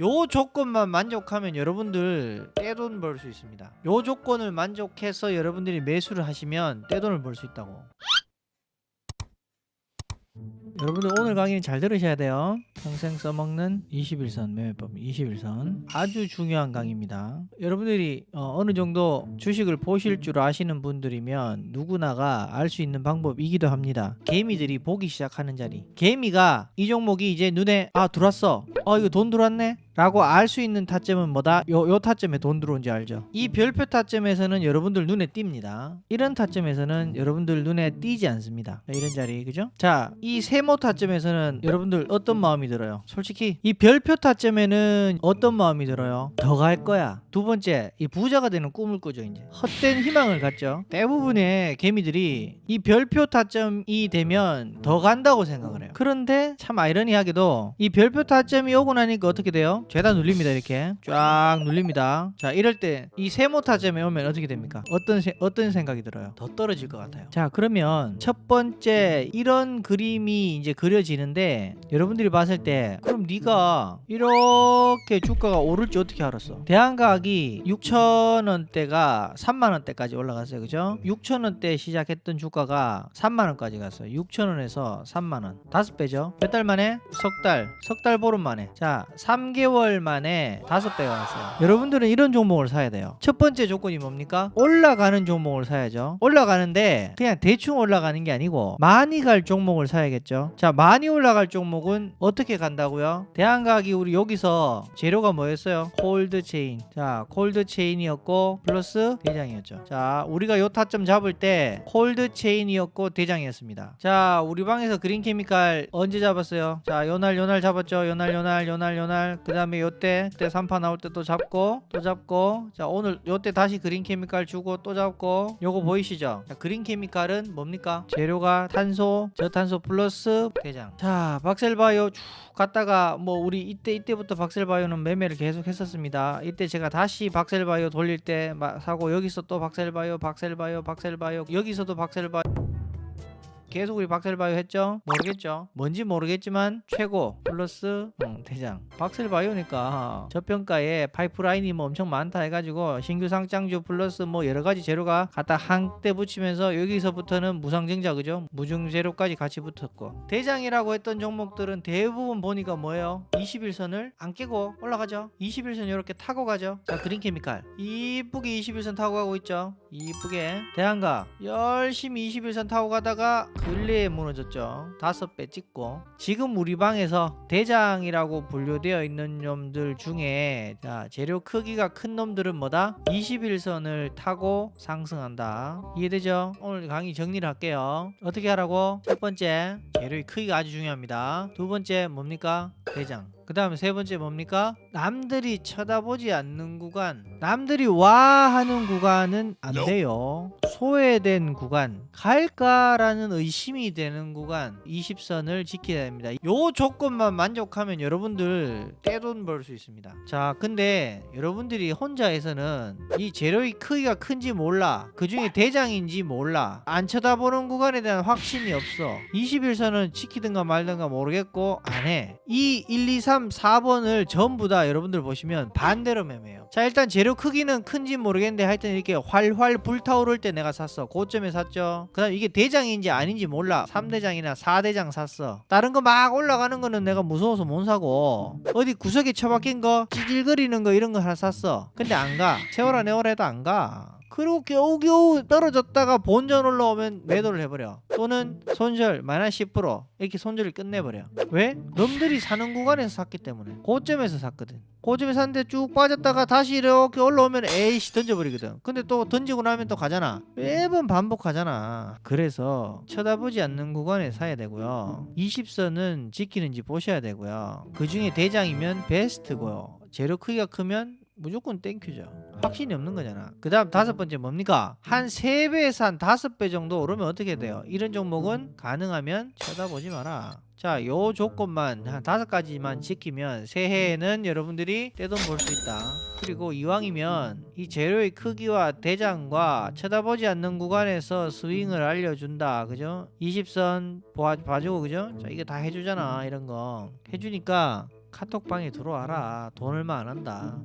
요 조건만 만족하면 여러분들 떼돈 벌 수 있습니다. 요 조건을 만족해서 여러분들이 매수를 하시면 떼돈을 벌 수 있다고. 여러분들 오늘 강의는 잘 들으셔야 돼요. 평생 써먹는 21선 매매법 21선 아주 중요한 강의입니다. 여러분들이 어, 느 정도 주식을 보실 줄 아시는 분들이면 누구나가 알 수 있는 방법이기도 합니다. 개미들이 보기 시작하는 자리. 개미가 이 종목이 이제 눈에 아 들어왔어. 어 이거 돈 들어왔네. 라고 알 수 있는 타점은 뭐다? 요, 요 타점에 돈 들어온지 알죠? 이 별표 타점에서는 여러분들 눈에 띕니다. 이런 타점에서는 여러분들 눈에 띄지 않습니다. 자, 이런 자리, 그죠? 자, 이 세모 타점에서는 여러분들 어떤 마음이 들어요? 솔직히 이 별표 타점에는 어떤 마음이 들어요? 더 갈 거야. 두 번째, 이 부자가 되는 꿈을 꾸죠, 이제. 헛된 희망을 갖죠. 대부분의 개미들이 이 별표 타점이 되면 더 간다고 생각을 해요. 그런데 참 아이러니하게도 이 별표 타점이 오고 나니까 어떻게 돼요? 죄다 눌립니다 이렇게. 쫙 눌립니다. 자 이럴 때 이 세모 타점에 오면 어떻게 됩니까? 어떤 세- 어떤 생각이 들어요? 더 떨어질 것 같아요. 자 그러면 첫 번째 이런 그림이 이제 그려지는데 여러분들이 봤을 때 그럼 네가 이렇게 주가가 오를지 어떻게 알았어? 대한가격이 6천원대가 3만원대까지 올라갔어요. 그죠? 6천원대 시작했던 주가가 3만원까지 갔어요. 6천원에서 3만원. 다섯 배죠? 몇 달 만에? 석 달 석 달 보름 만에. 자 3개월 만에 다섯 배가 왔어요. 여러분들은 이런 종목을 사야 돼요. 첫 번째 조건이 뭡니까? 올라가는 종목을 사야죠. 올라가는데 그냥 대충 올라가는 게 아니고 많이 갈 종목을 사야겠죠. 자 많이 올라갈 종목은 어떻게 간다고요? 대한가격이 우리 여기서 재료가 뭐였어요? 콜드 체인. 자 콜드 체인이었고 플러스 대장이었죠. 자 우리가 요 타점 잡을 때 콜드 체인이었고 대장이었습니다. 자 우리 방에서 그린 케미칼 언제 잡았어요? 자 요날 요날 잡았죠. 요날 요날 요날 요날. 그 다음 에 요때 그때 3파 나올 때 또 잡고 또 잡고. 자 오늘 요때 다시 그린 케미칼 주고 또 잡고. 요거 보이시죠? 자 그린 케미칼은 뭡니까? 재료가 탄소 저탄소 플러스 대장. 자 박셀바이오 쭉 갔다가 뭐 우리 이때 이때부터 박셀바이오는 매매를 계속 했었습니다. 이때 제가 다시 박셀바이오 돌릴 때 마- 사고 여기서 또 박셀바이오 박셀바이오 박셀바이오 여기서도 박셀바이오 계속 우리 박셀바이오 했죠? 모르겠죠? 뭔지 모르겠지만 최고 플러스 음, 대장. 박셀바이오니까. 저평가에 파이프라인이 뭐 엄청 많다 해가지고 신규 상장주 플러스 뭐 여러가지 재료가 갖다 한때 붙이면서 여기서부터는 무상증자 그죠? 무중재료까지 같이 붙었고. 대장이라고 했던 종목들은 대부분 보니까 뭐예요? 21선을 안 깨고 올라가죠. 21선 이렇게 타고 가죠. 자 그린케미칼. 이쁘게 21선 타고 가고 있죠. 이쁘게. 대한가. 열심히 21선 타고 가다가 근래에 무너졌죠. 다섯 배 찍고. 지금 우리 방에서 대장이라고 분류되어 있는 놈들 중에 자 재료 크기가 큰 놈들은 뭐다? 21선을 타고 상승한다. 이해되죠? 오늘 강의 정리를 할게요. 어떻게 하라고? 첫 번째 재료의 크기가 아주 중요합니다. 두 번째 뭡니까? 대장 그 다음에 세 번째 뭡니까? 남들이 쳐다보지 않는 구간 남들이 와 하는 구간은 안 돼요. 소외된 구간 갈까라는 의심이 되는 구간 20선을 지켜야 됩니다. 요 조건만 만족하면 여러분들 떼돈 벌 수 있습니다. 자 근데 여러분들이 혼자에서는 이 재료의 크기가 큰지 몰라 그 중에 대장인지 몰라 안 쳐다보는 구간에 대한 확신이 없어. 21선은 지키든가 말든가 모르겠고 안해이 1, 2, 3, 4번을 전부 다 여러분들 보시면 반대로 매매해요. 자 일단 재료 크기는 큰지 모르겠는데 하여튼 이렇게 활활 불타오를 때 내가 샀어. 고점에 샀죠? 그 다음 이게 대장인지 아닌지 몰라. 3대장이나 4대장 샀어. 다른 거 막 올라가는 거는 내가 무서워서 못 사고. 어디 구석에 처박힌 거 찌질거리는 거 이런 거 하나 샀어. 근데 안가. 세월아 내월아 해도 안가 그리고 겨우겨우 떨어졌다가 본전 올라오면 매도를 해버려. 또는 손절 마이너스 10% 이렇게 손절을 끝내버려. 왜? 놈들이 사는 구간에서 샀기 때문에. 고점에서 샀거든. 고점에 샀는데 쭉 빠졌다가 다시 이렇게 올라오면 에이씨 던져버리거든. 근데 또 던지고 나면 또 가잖아. 매번 반복하잖아. 그래서 쳐다보지 않는 구간에 사야 되고요. 20선은 지키는지 보셔야 되고요. 그 중에 대장이면 베스트고요. 재료 크기가 크면 무조건 땡큐죠. 확신이 없는 거잖아. 그 다음 다섯 번째 뭡니까? 한 세배에서한 다섯 배 정도 오르면 어떻게 돼요? 이런 종목은 가능하면 쳐다보지 마라. 자, 요 조건만 한 다섯 가지만 지키면 새해에는 여러분들이 떼돈 벌 수 있다. 그리고 이왕이면 이 재료의 크기와 대장과 쳐다보지 않는 구간에서 스윙을 알려준다. 그죠? 20선 봐, 봐주고, 그죠? 자, 이게 다 해주잖아. 이런 거. 해주니까 카톡방에 들어와라 돈 얼마 안 한다